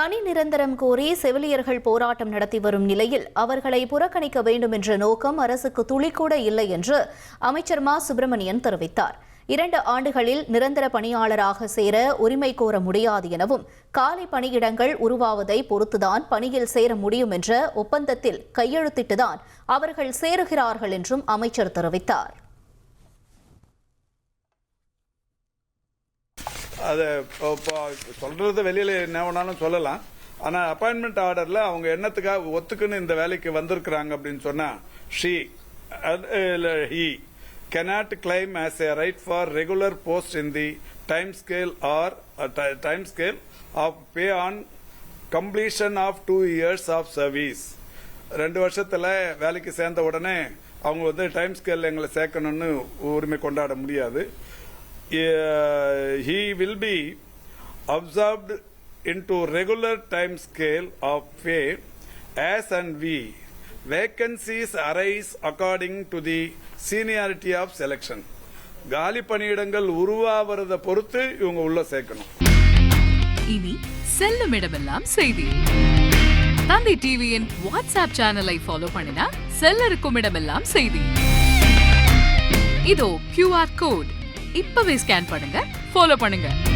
பணி நிரந்தரம் கோரி செவிலியர்கள் போராட்டம் நடத்தி வரும் நிலையில் அவர்களை புறக்கணிக்க வேண்டும் என்ற நோக்கம் அரசுக்கு துளிக்கூட இல்லை என்று அமைச்சர் மா. சுப்பிரமணியன் தெரிவித்தார். இரண்டு ஆண்டுகளில் நிரந்தர பணியாளராக சேர உரிமை கோர முடியாது எனவும் காலை பணியிடங்கள் உருவாவதை பொறுத்துதான் பணியில் சேர முடியும் என்ற ஒப்பந்தத்தில் கையெழுத்திட்டுதான் அவர்கள் சேருகிறார்கள் என்றும் அமைச்சர் தெரிவித்தார். அதை இப்போ சொல்றது வெளியில என்ன வேணாலும் சொல்லலாம். ஆனா அப்பாயின்மெண்ட் ஆர்டர்ல அவங்க என்னத்துக்காக ஒத்துக்குன்னு இந்த வேலைக்கு வந்திருக்கிறாங்க அப்படின்னு சொன்னா she he cannot claim as a right for regular post in the time scale or uh, ti- time scale of pay on completion of two years of service. ரெண்டு வருஷத்துல வேலைக்கு சேர்ந்த உடனே அவங்க வந்து டைம் ஸ்கேல் எங்களை சேர்க்கணும்னு உரிமை கொண்டாட முடியாது. He will be observed into regular time scale of pay as and we vacancies arise according to the seniority of selection. காலி பணியிடங்கள் உருவாவதை பொறுத்து இவங்க உள்ள சேர்க்கணும். இனி செல்லும் இடமெல்லாம் செய்தி. தந்தி டிவியின் வாட்ஸ்அப் சேனலை ஃபாலோ பண்ணினா செல்ல இருக்கும் இடமெல்லாம் செய்தி. இதோ கியூஆர் கோட் இப்பவே ஸ்கேன் பண்ணுங்க. ஃபாலோ பண்ணுங்கள்